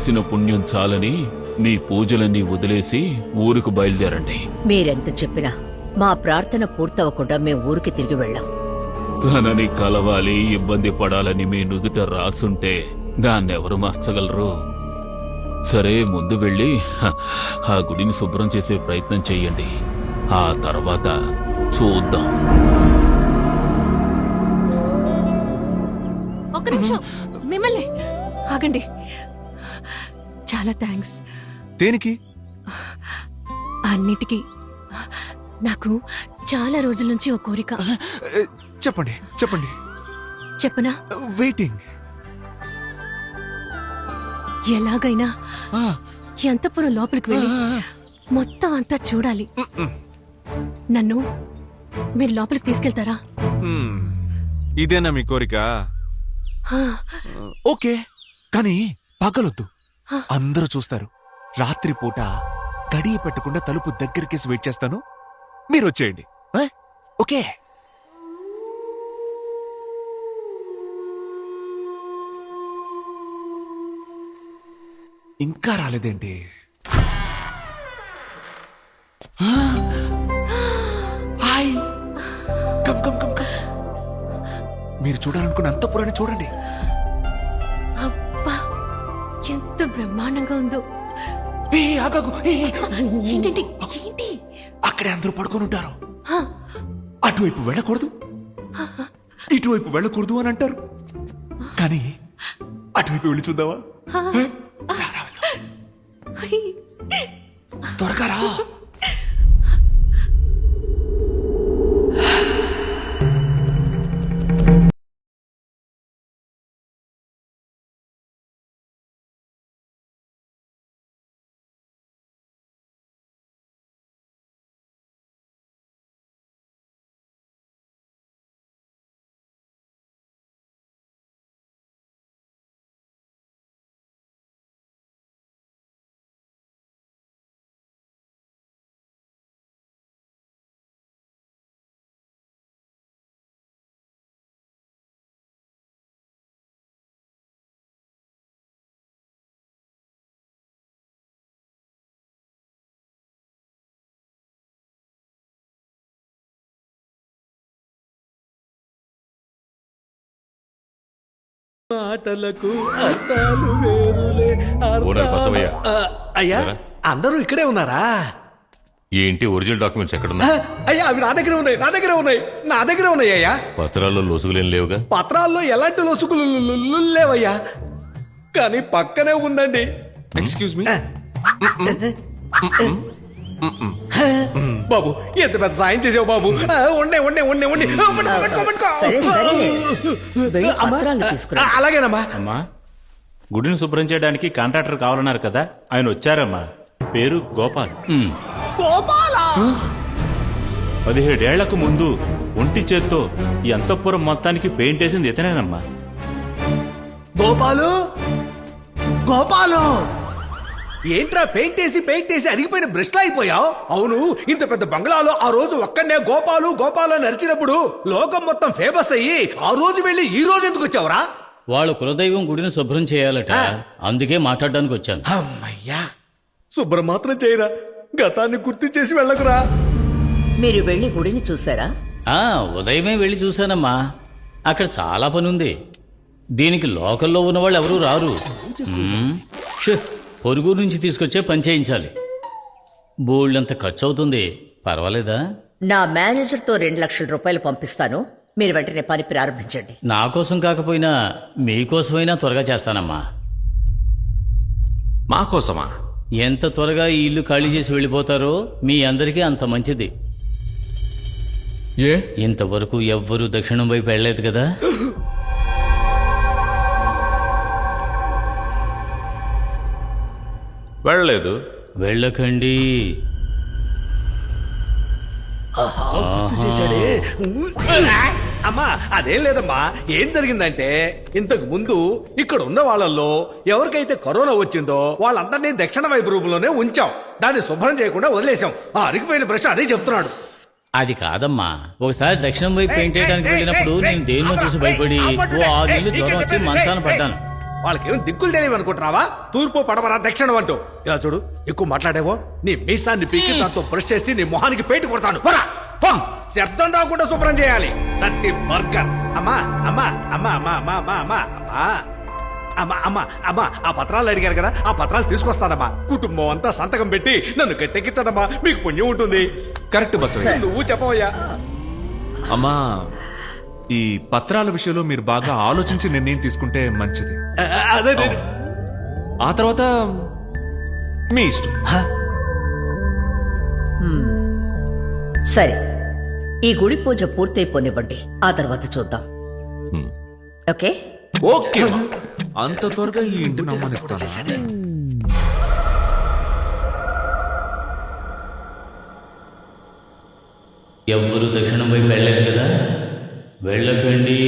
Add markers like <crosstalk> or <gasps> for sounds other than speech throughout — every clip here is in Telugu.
చేసిన పుణ్యం చాలని మీ పూజలన్నీ వదిలేసి ఊరుకు బయలుదేరండి. మీరెంత చెప్పినా మా ప్రార్థన పూర్తవకుండా మేము ఊరికి తిరిగి వెళ్ళాం. తనని కలవాలి ఇబ్బంది పడాలని మీ నుదుట రాసుంటే దాన్నెవరు మార్చగలరు? సరే ముందు వెళ్ళి ఆ గుడిని శుభ్రం చేసే ప్రయత్నం చెయ్యండి ఆ తర్వాత చూద్దాం. ఒక్క నిమిషం మిమ్మల్ని ఆగండి. చాలా థ్యాంక్స్ దేనికి? అన్నిటికీ. నాకు చాలా రోజుల నుంచి ఓ కోరిక. చెప్పండి చెప్పండి. చెప్పనా? వెయిటింగ్. ఎలాగైనా ఎంతపురం లోపలికి వెళ్ళి మొత్తం అంతా చూడాలి. నన్ను మీరు లోపలికి తీసుకెళ్తారా. ఇదేనా మీ కోరిక? ఓకే కానీ పగలొద్దు. అందరూ చూస్తారు. రాత్రిపూట గడియ పెట్టకుండా తలుపు దగ్గరికేసి వెయిట్ చేస్తాను. మీరు వచ్చేయండి. ఆ? ఓకే. ఇంకా రాలేదేంటి? ఆ? Hi. Come come come come. మీరు చూడాలనుకున్న అంతపురాన్ని చూడండి. బ్రహ్మాండంగా ఉందో. ఏ, ఆగాగు. ఏ, ఏ. ఏంటండి ఏంటి? అక్కడే అందరూ పడుకొని ఉంటారు. అటువైపు వెళ్ళకూడదు. ఇటువైపు వెళ్ళకూడదు అని అంటారు. కానీ అటువైపు వెళ్ళి చూద్దామా. ఐ, త్వరగా రా. మాటలకు అర్థాలు వేరులే. ఓనర్ బసవయ్య. ఆ, అయ్యా ఏరా? అందరూ ఇక్కడే ఉన్నారా? ఏంటి ఒరిజినల్ డాక్యుమెంట్స్ ఆ, ఎక్కడున్నా అయ్యా అవి నా దగ్గర ఉన్నాయి నా దగ్గర ఉన్నాయి నా దగ్గర ఉన్నాయి అయ్యా. పత్రాల్లో లొసుగులేం లేవుగా? పత్రాల్లో ఎలాంటి లొసుగులు లేవయ్యా? కానీ పక్కనే ఉందండి. ఎక్స్క్యూజ్ మీ బాబు ఎంత పెద్ద సాయం చేసావు బాబు? ఉండే ఉండే ఉండే ఉండే. అలాగేనమ్మా. అమ్మా గుడిని శుభ్రం చేయడానికి కాంట్రాక్టర్ కావాలన్నారు కదా ఆయన వచ్చారమ్మా. పేరు గోపాల్. గోపాలా? పదిహేడేళ్ళకు ముందు ఒంటి చేత్తో ఈ అంతఃపురం మొత్తానికి పెయింట్ వేసింది ఇతనేనమ్మా. గోపాలు? గోపాలు? ఏంట్రా పెయింట్ వేసి పెయింట్ వేసి అరిగిపోయిన బ్రష్లా అయిపోయావు? అవును ఇంత పెద్ద బంగ్లాలో ఆ రోజు ఒక్కనే గోపాలు గోపాలు అని అరిచినప్పుడు లోకం మొత్తం ఫేమస్ అయ్యి ఆ రోజు వెళ్ళి ఈ రోజు ఎందుకు వచ్చావురా? వాళ్ళ కులదైవం గుడిని శుభ్రం చేయాలట. అందుకే మాట్లాడడానికి వచ్చాను. అమ్మయ్యా. శుభ్రం మాత్రం చేయరా. గతాన్ని గుర్తు చేసి వెళ్ళకురా. మీరు వెళ్ళి గుడిని చూసారా? ఆ ఉదయమే వెళ్ళి చూశానమ్మా. అక్కడ చాలా పని ఉంది దీనికి లోకల్లో ఉన్న వాళ్ళు ఎవరూ రారు పొరుగు నుంచి తీసుకొచ్చే పని చేయించాలి. బోల్డంత ఖర్చు అవుతుంది పర్వాలేదా? నా మేనేజర్తో రెండు లక్షల రూపాయలు పంపిస్తాను. మీరు వెంటనే పని ప్రారంభించండి. నా కోసం కాకపోయినా మీకోసమైనా త్వరగా చేస్తానమ్మా. మా కోసమా? ఎంత త్వరగా ఈ ఇల్లు ఖాళీ చేసి వెళ్ళిపోతారో మీ అందరికీ అంత మంచిది. ఏ? ఇంతవరకు ఎవ్వరూ దక్షిణం వైపు వెళ్ళలేదు కదా? <gasps> వెళ్ళలేదు. వెళ్ళకండి. గుర్తు చేశాడే. అమ్మా అదేం లేదమ్మా. ఏం జరిగిందంటే ఇంతకు ముందు ఇక్కడ ఉన్న వాళ్ళల్లో ఎవరికైతే కరోనా వచ్చిందో వాళ్ళందరినీ దక్షిణ వైపు రూపంలోనే ఉంచాం. దాన్ని శుభ్రం చేయకుండా వదిలేశాం. ఆ అరిగిపోయిన బ్రష్ అదే చెప్తున్నాడు. అది కాదమ్మా. ఒకసారి దక్షిణం వైపు పెయింట్ వేయడానికి వెళ్ళినప్పుడు నేను దేన్నో చూసి భయపడి ఓ ఆరు నెలలు జ్వరం వచ్చి మంచాన పడ్డాను. వాళ్ళకేం దిక్కులు తెలియవు అనుకుంటున్నావా? తూర్పు పడమర దక్షిణం అంటూ. ఇలా చూడు ఎక్కువ మాట్లాడేవో? నీ మీసాన్ని పీకి దాంతో బ్రష్ చేసి నీ మొహానికి పేటు కొడతాను. పోరా పో. శబ్దం రాకుండా శుభ్రం చేయాలి. నత్తి బర్గర్. అమ్మా అమ్మా అమ్మా అమ్మా అమ్మా అమ్మా అమ్మా అమ్మా. అమ్మా అమ్మా అమ్మా ఆ పత్రాలు అడిగారు కదా ఆ పత్రాలు తీసుకొస్తానమ్మా. కుటుంబం అంతా సంతకం పెట్టి నన్ను గట్టెక్కించడమ్మా. మీకు పుణ్యం ఉంటుంది. కరెక్ట్ బసవయ్య. నువ్వు చెప్పవయ్యా. అమ్మా ఈ పత్రాల విషయంలో మీరు బాగా ఆలోచించి నిర్ణయం తీసుకుంటే మంచిది. ఆ, అదే ఆ తర్వాత మీ ఇష్టం. సరే. ఈ గుడి పూజ పూర్తయిపోనివ్వండి. ఆ తర్వాత చూద్దాం. ఓకే? ఓకే. అంత త్వరగా ఈ ఇంటిని అవమానిస్తాను? వెళ్ళకండి.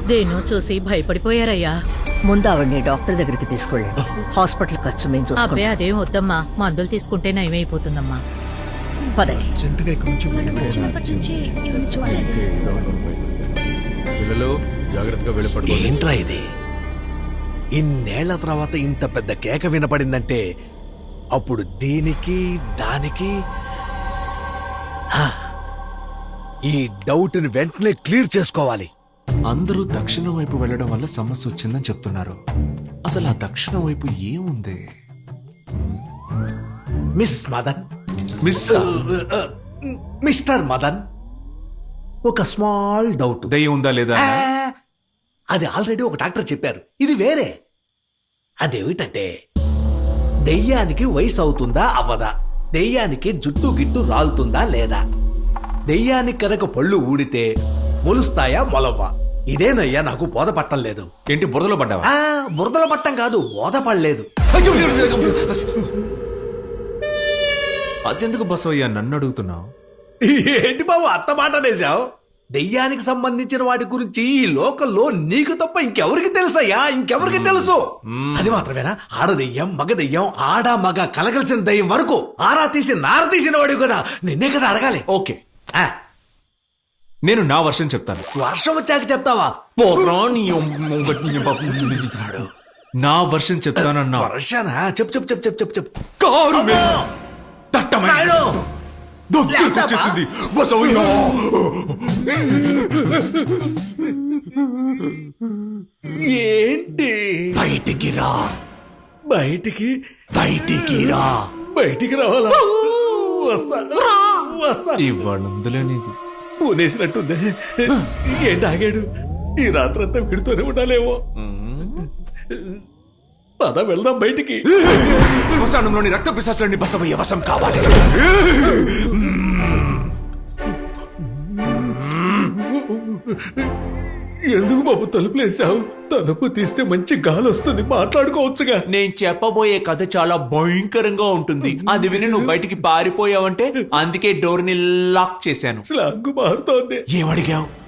దేన్నో చూసి భయపడిపోయారయ్యా. ముందు ఆవిడ్ని డాక్టర్ దగ్గరికి తీసుకెళ్ళండి. హాస్పిటల్ ఖర్చు మేము అబ్బే చూసుకుంటాం అదేం వద్దమ్మా. మందులు తీసుకుంటే నయమైపోతుందమ్మా. పదండి. పిల్లలు జాగ్రత్తగా వెళ్ళి ఏంట్రా ఇది? ఇన్నేళ్ళ తర్వాత ఇంత పెద్ద కేక వినపడిందంటే అప్పుడు దీనికి దానికి హా, ఈ డౌట్ని వెంటనే క్లియర్ చేసుకోవాలి. అందరూ దక్షిణం వైపు వెళ్ళడం వల్ల సమస్య వచ్చిందని చెప్తున్నారు. అసలు ఆ దక్షిణం వైపు ఏముంది? Miss Madan. Miss mister Madan ఒక స్మాల్ డౌట్. దయ్యం ఉందా లేదా? అది ఆల్రెడీ ఒక డాక్టర్ చెప్పారు. ఇది వేరే. అదేమిటంటే దెయ్యానికి వయసు అవుతుందా అవ్వదా? దెయ్యానికి జుట్టు గిట్టు రాలుతుందా లేదా? దెయ్యానికి కనుక పళ్ళు ఊడితే మొలుస్తాయా మొలవ్వా? ఇదేనయ్యా నాకు బోధపట్టం లేదు. ఏంటి బురదలో పడ్డావా? ఆ బురదల పట్టం కాదు బోధపడలేదు. అదెందుకు బసవయ్యా నన్ను అడుగుతున్నావు? ఏంటి బాబు అత్త మాట అనేసావు దెయ్యానికి సంబంధించిన వాటి గురించి ఈ లోకల్లో నీకు తప్ప ఇంకెవరికి తెలుసయ్యా? ఇంకెవరికి తెలుసు? అది మాత్రమేనా? ఆడ దెయ్యం మగ దెయ్యం ఆడ మగ కలగలిసిన దెయ్యం వరకు ఆరా తీసి నార తీసిన వాడు కదా. నిన్నే కదా అడగాలి. ఓకే. నేను నా వర్షం చెప్తాను. వర్షం వచ్చాక చెప్తావా? నా వర్షం చెప్తానన్నా. వర్షానా? చెప్పు చెప్పు చెప్పు చెప్పు చెప్పు చెప్పు. కారు మీద దట్టమైన నాయుడు! దగ్గరకు వచ్చేసింది. బసవయ్య ఏంటి? బయటికి రా. బయటికి? బయటికి రా. బయటికి రావాలా? వస్తా వస్తా. ఇవ్వనుందులే నీకు పూనేసినట్టుంది ఏంటి ఆగాడు. ఈ రాత్రంతా విడుతూనే ఉండాలేమో. పద వెళ్దాం బయటికి. శ్మశానంలోని రక్త పిశాసులన్నీ బసవయ్య వశం కావాలి. ఎందుకు బాబు తలుపులేసావు తలుపు తీస్తే మంచి గాలి వస్తుంది మాట్లాడుకోవచ్చుగా. నేను చెప్పబోయే కథ చాలా భయంకరంగా ఉంటుంది. అది విని నువ్వు బయటికి పారిపోయావంటే అందుకే డోర్ని లాక్ చేశాను. స్లాంగ్ మారుతోంది. ఏమడిగావు?